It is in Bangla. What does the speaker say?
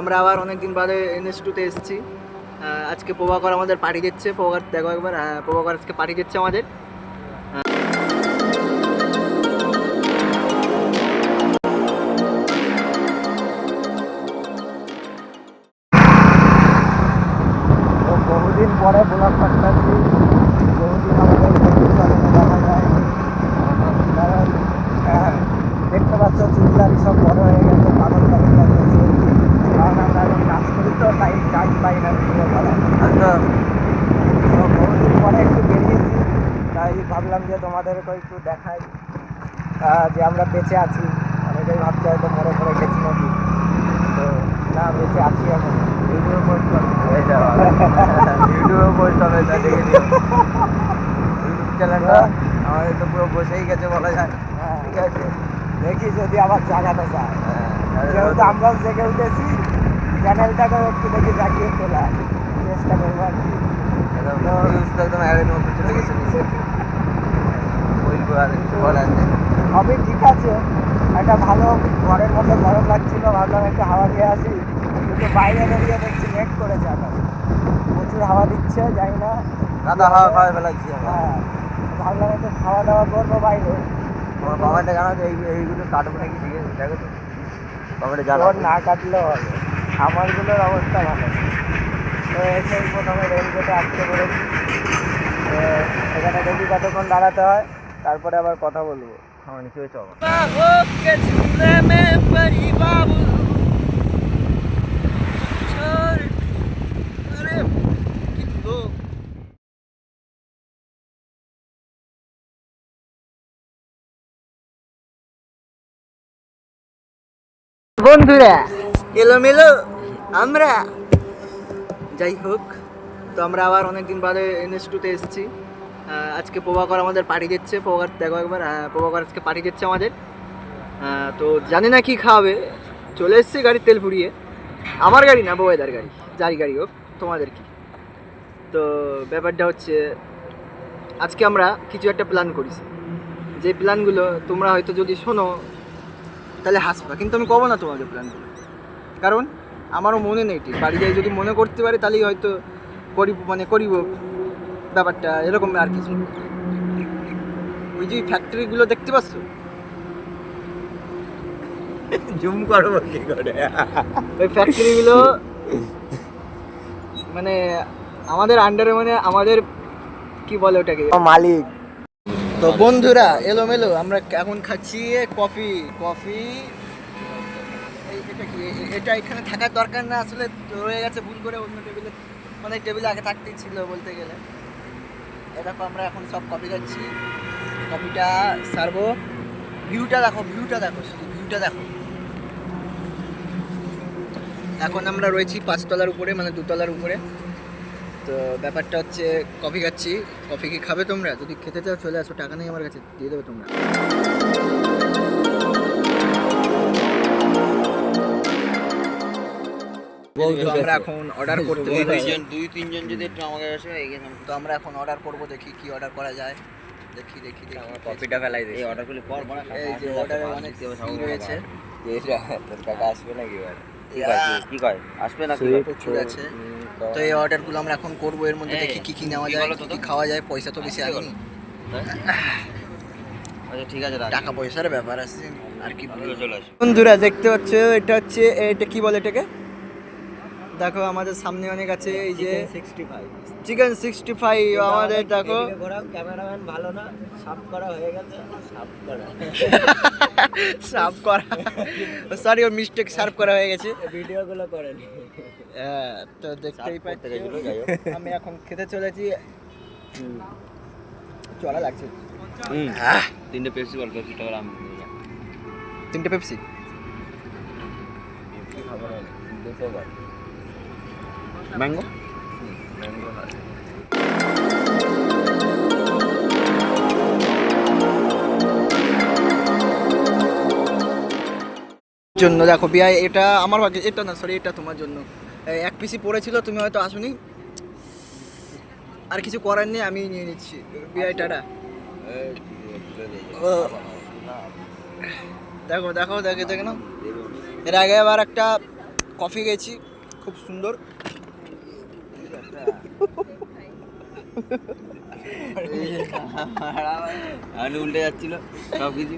আমরা আবার অনেকদিন বাদে এনএস এসেছি। আজকে প্রভাকর আমাদের পার্টি দিচ্ছে। প্রভাকর, দেখো একবার হ্যাঁ প্রভাকর আজকে পার্টি দিচ্ছে আমাদের। বহুদিন পরে ব্লগ করতেছি বহুদিন আমাদের দেখা যায় কারণ দেখতে পাচ্ছ চুলদারি সব বড় হয়ে গেছে পাগল পাগল লাগতেছে কারণ আমরা এখন কাজ করি তো তাই টাইম পাই না ভিডিও করার তো বহুদিন পরে একটু বেরিয়েছি তাই তোমাদেরকে একটু দেখাই। যে আমরা বেঁচে আছি। অনেকেই ভাবছে হয়তো মরে পড়ে গেছি নাকি। তো না বেঁচে আছি এখন। ভিডিও পোস্ট ভিডিও পোস্ট হবে তা দেখে ইউটিউব চ্যানেলটা আমাদের তো পুরো বসেই গেছে বলা যায়। হ্যাঁ, ঠিক আছে। দেখি যদি আবার জাগাতে চায় হ্যাঁ, যেহেতু আমরাও জেগে উঠেছি চ্যানেলটাকে একটু দেখি জাগিয়ে তোলা। চেষ্টা করব আর কি। একদম চলে গেছে। আর বলার নেই। সবই ঠিক আছে। একটা ভালো ঘরের মধ্যে গরম লাগছিল ভাবলাম একটু হাওয়া দিয়ে আসি। কিন্তু বাইরে বেরিয়ে দেখছি নেট করেছে এখন প্রচুর হাওয়া দিচ্ছে যাই না। কাদা হাওয়া খাওয়াই ফেলাচ্ছি হ্যাঁ ভাবলাম একটু খাওয়া দাওয়া করব বাইরে। তোমার জানাও যে এই এইগুলো কাটবো নাকি ঠিক আছে দেখো তো। জানাও তোর না কাটলেও হবে। আমারগুলোর অবস্থা ভালো তো এসেই প্রথমে রেলগেটে আটকে পড়েছি তো এখানে দেখি কতক্ষণ দাঁড়াতে হয় তারপরে আবার কথা বলব। আমার নিচে হয়েছে আবার বন্ধুরা এলোমেলো আমরা। যাই হোক তো আমরা আবার অনেকদিন বাদে এনএস টুতে এসেছি। আজকে প্রভাকর আমাদের পার্টি দিচ্ছে। প্রভাকর, দেখো একবার প্রভাকর আজকে পার্টি দিচ্ছে আমাদের। তো জানি না কি খাওয়াবে চলে এসেছি গাড়ির তেল ফুরিয়ে আমার গাড়ি না বউয়েদার গাড়ি। যারই গাড়ি হোক, তোমাদের কি? তো ব্যাপারটা হচ্ছে, আজকে আমরা কিছু একটা প্ল্যান করেছি। যে প্ল্যানগুলো তোমরা হয়তো যদি শোনো, তাহলে হাসবা। কিন্তু আমি কব না তোমাদের প্ল্যানগুলো কারণ, আমারও মনে নেই ঠিক। বাড়ি যাই যদি মনে করতে পারি, তাহলেই হয়তো করিব মানে করিব। ব্যাপারটা এরকম আর কিছু ওই যে ফ্যাক্টরিগুলো দেখতে পাচ্ছ? জুম করব কি করে। ওই ফ্যাক্টরিগুলো মানে আমাদের আন্ডারে মানে আমাদের কি বলে ওটাকে? মালিক। তো বন্ধুরা এলোমেলো আমরা এখন খাচ্ছি কফি কফি এটা কি এটা এখানে থাকার দরকার না আসলে রয়ে গেছে ভুল করে অন্য টেবিলে মানে টেবিলে আগে থাকতেই ছিল বলতে গেলে। এরকম আমরা এখন সব কপি খাচ্ছি কপিটা সারবো। ভিউটা দেখো ভিউটা দেখো, শুধু ভিউটা দেখো। এখন আমরা রয়েছি পাঁচতলার উপরে মানে দুতলার উপরে। তো ব্যাপারটা হচ্ছে কফি খাচ্ছি। কফি কি খাবে তোমরা? যদি খেতে চাও, চলে আসো। টাকা নেই আমার কাছে, দিয়ে দেবে তোমরা। তো আমরা এখন অর্ডার করতে বলেছি দুই তিনজন যদি একটু আমাকে আসে তো আমরা এখন অর্ডার করব দেখি কি অর্ডার করা যায়। দেখি দেখি দেখি। কপিটা ফেলাই দিই এই অর্ডারগুলো কর বড় এই যে অর্ডারে অনেক কি রয়েছে। তোর কাকা আসবে নাকি এবার? কি। কয় আসবে না কি প্রচুর আছে। তো এই অর্ডারগুলো আমরা এখন করব এর মধ্যে দেখি কি কি নেওয়া যায় কি খাওয়া যায় পয়সা তো বেশি আনিনি। আচ্ছা ঠিক আছে টাকা পয়সার ব্যাপার আছে আর কি বন্ধুরা দেখতে পাচ্ছ এটা হচ্ছে এটা কি বলে এটাকে? দেখো আমাদের সামনে অনেক আছে এই যে sixty five chicken sixty five আমাদের দেখো। ক্যামেরাম্যান ভালো না সাফ করা হয়ে গেছে সাফ করা। সার্ভ করা। সরি ওর মিস্টেক সার্ভ করা হয়ে গেছে। ভিডিওগুলো করেন হ্যাঁ, তো দেখতেই পাচ্ছ। হোক। আমি এখন খেতে চলেছি। চলা লাগছে। হুম। তিনটে পেপসি বল পেপসি টাকা আমি তিনটে পেপসি খাবার দুটো ম্যাঙ্গো জন্য, দেখো বিয়াই এটা আমার ভাগ্যে, এটা না সরি এটা তোমার জন্য। এক পিসি পড়েছিল, তুমি হয়তো আসুনি। আর কিছু করার নেই, আমি নিয়ে নিচ্ছি। বিয়াই টাটা। দেখো দেখো, দেখে দেখে না এর আগে আবার একটা কফি গেছি খুব সুন্দর। উল্টে যাচ্ছিল সব কিছু